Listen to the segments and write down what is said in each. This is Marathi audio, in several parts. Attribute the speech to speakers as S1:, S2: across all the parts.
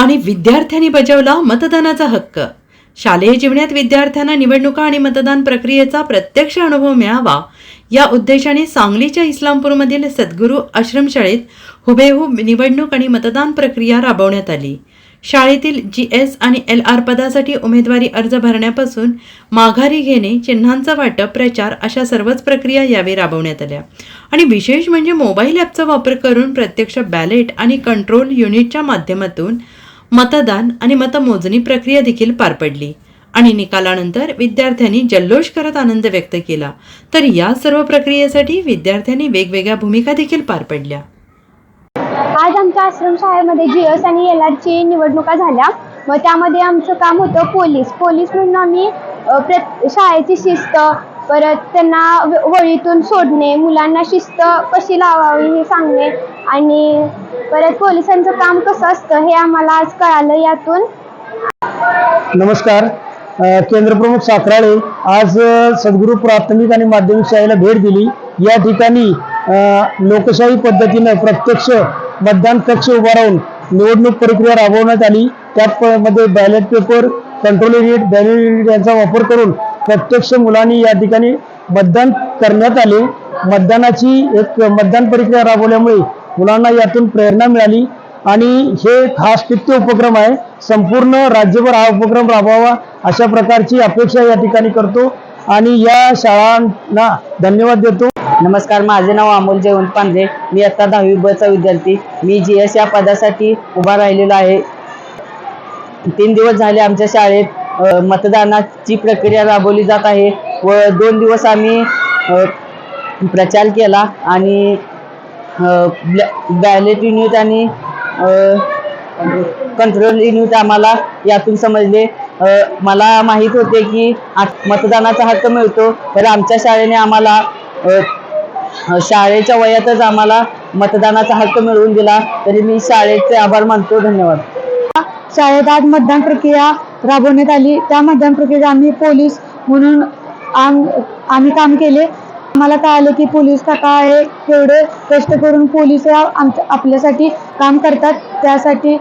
S1: आणि विद्यार्थ्यांनी बजावला मतदानाचा हक्क. शालेय जीवनात विद्यार्थ्यांना निवडणुका आणि मतदान प्रक्रियेचा प्रत्यक्ष अनुभव मिळावा या उद्देशाने सांगलीच्या इस्लामपूरमधील सद्गुरू आश्रमशाळेत हुबेहूब निवडणूक आणि मतदान प्रक्रिया राबवण्यात आली. शाळेतील जी एस आणि एल आर पदासाठी उमेदवारी अर्ज भरण्यापासून माघारी घेणे चिन्हांचं वाटप प्रचार अशा सर्वच प्रक्रिया यावेळी राबवण्यात आल्या. आणि विशेष म्हणजे मोबाईल ॲपचा वापर करून प्रत्यक्ष बॅलेट आणि कंट्रोल युनिटच्या माध्यमातून मतदान आणि मतमोजणी प्रक्रिया देखील पार पडली. आणि निकालानंतर विद्यार्थ्यांनी जल्लोष करत आनंद व्यक्त केला. तर या सर्व प्रक्रियेसाठी विद्यार्थ्यांनी वेगवेगळ्या भूमिका देखील पार पडल्या.
S2: आज आमच्या आश्रमशाळेमध्ये जी एस आणि एल आरची निवडणुका झाल्या. व त्यामध्ये आमचं काम होतं पोलीस. पोलीस म्हणून आम्ही शाळेची शिस्त परत त्यांना वळीतून सोडणे मुलांना शिस्त कशी लावावी हे सांगणे आणि परत पोलिसांचं काम कसं असतं हे आम्हाला आज कळालं यातून.
S3: नमस्कार. केंद्रप्रमुख साखराळे आज सद्गुरू प्राथमिक आणि माध्यमिक शाळेला भेट दिली. या ठिकाणी लोकशाही पद्धतीनं प्रत्यक्ष मतदान कक्ष उभा राहून निवडणूक प्रक्रिया राबवण्यात आली. त्यात मध्ये ballot paper control unit ballot unit यांचा वापर करून प्रत्यक्ष मुलांनी या ठिकाणी मतदान करण्यात आले. मतदानाची एक मतदान प्रक्रिया राबवल्यामुळे मुलांना यातून प्रेरणा मिळाली. आणि हे हा स्तुत्य उपक्रम आहे. संपूर्ण राज्यभर हा उपक्रम राबवावा अशा प्रकारची अपेक्षा या ठिकाणी करतो. आणि या शाळांना धन्यवाद देतो.
S4: नमस्कार माझे नाव अमोल जयवंत पांढरे मी आता दहावी बचा विद्यार्थी. मी जी एस या पदासाठी उभा राहिलेलो आहे. तीन दिवस झाले आमच्या शाळेत मतदानाची प्रक्रिया राबवली जात आहे. व दोन दिवस आम्ही प्रचार केला आणि बॅलेट युनिट आणि कंट्रोल युनिट आम्हाला यातून समजले. मला माहीत होते की मतदानाचा हक्क मिळतो तर आमच्या शाळेने आम्हाला शाळेच्या वयातच आम्हाला मतदानाचा हक्क मिळवून दिला. तरी मी शाळेचे आभार मानतो. धन्यवाद.
S2: शाळेत आज मतदान प्रक्रिया राबवण्यात आली. त्या मतदान प्रक्रियेत आम्ही पोलीस म्हणून आम आम्ही काम केले. आम्हाला कळालं की पोलीस काका आहे एवढे कष्ट करून पोलीस आमच्या आपल्यासाठी काम करतात. त्यासाठी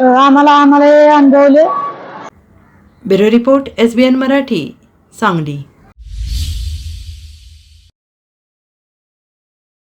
S2: आम्हाला आम्हाला हे अनुभवले.
S1: Bureau report S B N Marathi Sangli.